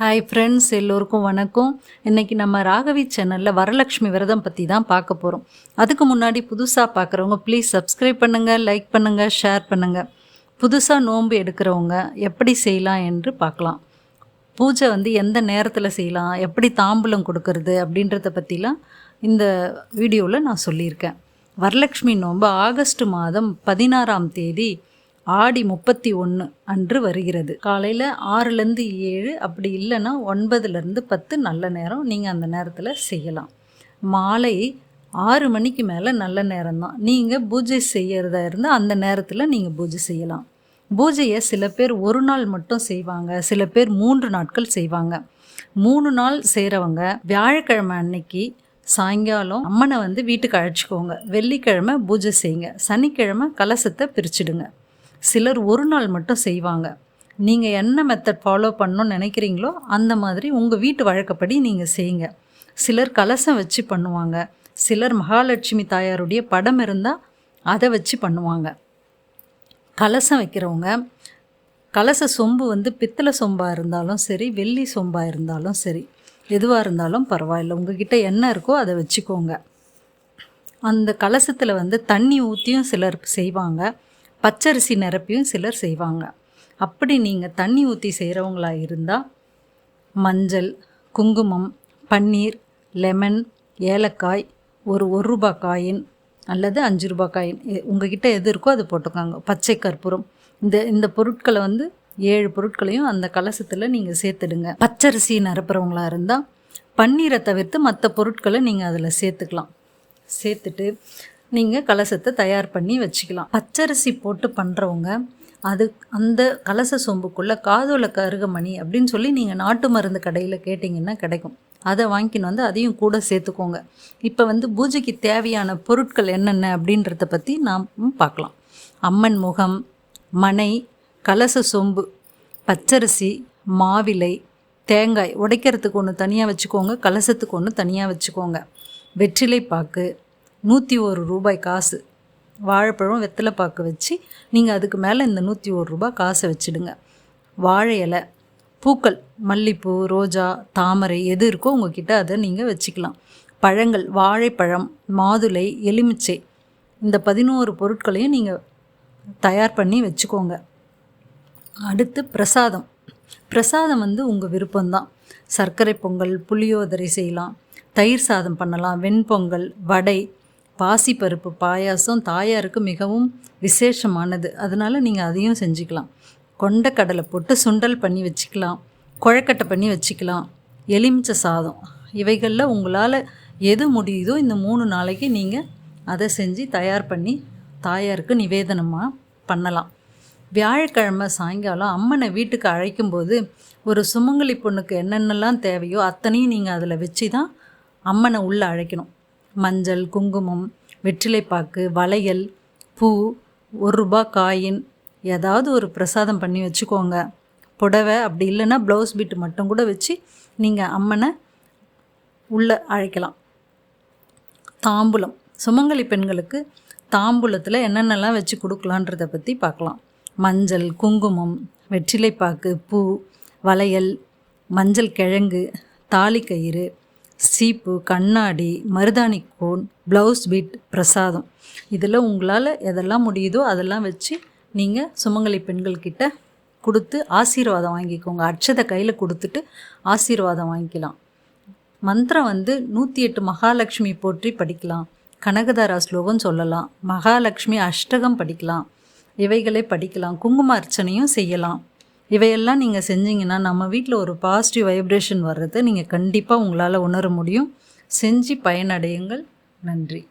Hi friends எல்லோருக்கும் வணக்கம். இன்றைக்கி நம்ம ராகவி சேனலில் வரலட்சுமி விரதம் பற்றி தான் பார்க்க போகிறோம் அதுக்கு முன்னாடி புதுசாக பார்க்குறவங்க ப்ளீஸ் சப்ஸ்கிரைப் பண்ணுங்கள் லைக் பண்ணுங்கள் ஷேர் பண்ணுங்கள் புதுசாக நோன்பு எடுக்கிறவங்க எப்படி செய்யலாம் என்று பார்க்கலாம். பூஜை வந்து எந்த நேரத்தில் செய்யலாம் எப்படி தாம்பூலம் கொடுக்கறது அப்படின்றத பற்றிலாம் இந்த வீடியோவில் நான் சொல்லியிருக்கேன். வரலட்சுமி நோன்பு ஆகஸ்ட் மாதம் பதினாறாம் தேதி ஆடி முப்பத்தி ஒன்று அன்று வருகிறது. காலையில் ஆறுலேருந்து ஏழு அப்படி இல்லைன்னா ஒன்பதுலேருந்து பத்து நல்ல நேரம் நீங்கள் அந்த நேரத்தில் செய்யலாம். மாலை ஆறு மணிக்கு மேலே நல்ல நேரம்தான். நீங்கள் பூஜை செய்கிறதா இருந்தால் அந்த நேரத்தில் நீங்கள் பூஜை செய்யலாம். பூஜையை சில பேர் ஒரு நாள் மட்டும் செய்வாங்க சில பேர் மூன்று நாட்கள் செய்வாங்க. மூணு நாள் செய்கிறவங்க வியாழக்கிழமை அன்னைக்கு சாயங்காலம் அம்மனை வந்து வீட்டுக்கு அழைச்சிக்கோங்க. வெள்ளிக்கிழமை பூஜை செய்யுங்க. சனிக்கிழமை கலசத்தை பிரிச்சிடுங்க. சிலர் ஒரு நாள் மட்டும் செய்வாங்க. நீங்கள் என்ன மெத்தட் ஃபாலோ பண்ணணும்னு நினைக்கிறீங்களோ அந்த மாதிரி உங்கள் வீட்டு வழக்கப்படி நீங்கள் செய்யுங்க. சிலர் கலசம் வச்சு பண்ணுவாங்க. சிலர் மகாலட்சுமி தாயாருடைய படம் இருந்தால் அதை வச்சு பண்ணுவாங்க. கலசம் வைக்கிறவங்க கலச சொம்பு வந்து பித்தளை சொம்பாக இருந்தாலும் சரி வெள்ளி சொம்பாக இருந்தாலும் சரி எதுவாக இருந்தாலும் பரவாயில்ல. உங்ககிட்ட என்ன இருக்கோ அதை வச்சுக்கோங்க. அந்த கலசத்தில் வந்து தண்ணி ஊற்றியும் சிலர் செய்வாங்க. பச்சரிசி நிரப்பியும் சிலர் செய்வாங்க. அப்படி நீங்கள் தண்ணி ஊற்றி செய்கிறவங்களா இருந்தால் மஞ்சள் குங்குமம் பன்னீர் லெமன் ஏலக்காய் ஒரு ஒரு ரூபா காயின் அல்லது அஞ்சு ரூபா காயின் உங்ககிட்ட எது இருக்கோ அது போட்டுக்கோங்க. பச்சை கற்பூரம். இந்த இந்த பொருட்களை வந்து ஏழு பொருட்களையும் அந்த கலசத்தில் நீங்கள் சேர்த்துடுங்க. பச்சரிசி நிரப்புறவங்களா இருந்தால் பன்னீரை தவிர்த்து மற்ற பொருட்களை நீங்கள் அதில் சேர்த்துக்கலாம். சேர்த்துட்டு நீங்கள் கலசத்தை தயார் பண்ணி வச்சுக்கலாம். பச்சரிசி போட்டு பண்ணுறவங்க அது அந்த கலச சொம்புக்குள்ளே காதோல கருகமணி அப்படின்னு சொல்லி நீங்கள் நாட்டு மருந்து கடையில் கேட்டிங்கன்னா கிடைக்கும். அதை வாங்கின்னு வந்து அதையும் கூட சேர்த்துக்கோங்க. இப்போ வந்து பூஜைக்கு தேவையான பொருட்கள் என்னென்ன அப்படின்றத பற்றி நாம் பார்க்கலாம். அம்மன் முகம் மனை கலச சொம்பு பச்சரிசி மாவிலை தேங்காய் உடைக்கிறதுக்கு ஒன்று தனியாக வச்சுக்கோங்க கலசத்துக்கு ஒன்று தனியாக வச்சுக்கோங்க. வெற்றிலை பாக்கு நூற்றி ஒரு ரூபாய் காசு. வாழைப்பழம் வெத்தலை பாக்கு வச்சு நீங்கள் அதுக்கு மேலே இந்த நூற்றி ஒரு ரூபாய் காசை வச்சுடுங்க. வாழை இலை பூக்கள் மல்லிப்பூ ரோஜா தாமரை எது இருக்கோ உங்ககிட்ட அதை நீங்கள் வச்சுக்கலாம். பழங்கள் வாழைப்பழம் மாதுளை எலுமிச்சை இந்த பதினோரு பொருட்களையும் நீங்கள் தயார் பண்ணி வச்சுக்கோங்க. அடுத்து பிரசாதம். பிரசாதம் வந்து உங்கள் விருப்பம்தான். சர்க்கரை பொங்கல் புளியோதரை செய்யலாம். தயிர் சாதம் பண்ணலாம். வெண்பொங்கல் வடை பாசிப்பருப்பு பாயாசம் தாயாருக்கு மிகவும் விசேஷமானது. அதனால் நீங்கள் அதையும் செஞ்சுக்கலாம். கொண்டக்கடலை போட்டு சுண்டல் பண்ணி வச்சுக்கலாம். குழக்கட்டை பண்ணி வச்சுக்கலாம். எலுமிச்சை சாதம். இவைகளில் உங்களால் எது முடியுதோ இந்த மூணு நாளைக்கு நீங்கள் அதை செஞ்சு தயார் பண்ணி தாயாருக்கு நிவேதனமாக பண்ணலாம். வியாழக்கிழமை சாயங்காலம் அம்மனை வீட்டுக்கு அழைக்கும்போது ஒரு சுமங்கலி பொண்ணுக்கு என்னென்னலாம் தேவையோ அத்தனையும் நீங்கள் அதில் வச்சு தான் அம்மனை உள்ளே அழைக்கணும். மஞ்சள் குங்குமம் வெற்றிலைப்பாக்கு வளையல் பூ ஒரு ரூபா காயின் ஏதாவது ஒரு பிரசாதம் பண்ணி வச்சுக்கோங்க. புடவை அப்படி இல்லைன்னா ப்ளவுஸ் பீட்டு மட்டும் கூட வச்சு நீங்கள் அம்மனை உள்ளே அழைக்கலாம். தாம்பூலம். சுமங்கலி பெண்களுக்கு தாம்பூலத்தில் என்னென்னலாம் வச்சு கொடுக்கலான்றதை பற்றி பார்க்கலாம். மஞ்சள் குங்குமம் வெற்றிலைப்பாக்கு பூ வளையல் மஞ்சள் கிழங்கு தாலி கயிறு சீப்பு கண்ணாடி மருதாணி கோன் ப்ளவுஸ் பீட் பிரசாதம். இதில் உங்களால் எதெல்லாம் முடியுதோ அதெல்லாம் வச்சு நீங்கள் சுமங்கலி பெண்கள்கிட்ட கொடுத்து ஆசீர்வாதம் வாங்கிக்கோங்க. அட்சதை கையில் கொடுத்துட்டு ஆசீர்வாதம் வாங்கிக்கலாம். மந்திரம் வந்து நூற்றி எட்டு மகாலட்சுமி போற்றி படிக்கலாம். கனகதாரா ஸ்லோகம் சொல்லலாம். மகாலட்சுமி அஷ்டகம் படிக்கலாம். இவைகளை படிக்கலாம். குங்கும அர்ச்சனையும் செய்யலாம். இவையெல்லாம் நீங்கள் செஞ்சீங்கன்னா நம்ம வீட்டில் ஒரு பாசிட்டிவ் வைப்ரேஷன் வர்றதை நீங்கள் கண்டிப்பாக உங்களால் உணர முடியும். செஞ்சு பயனடையுங்கள். நன்றி.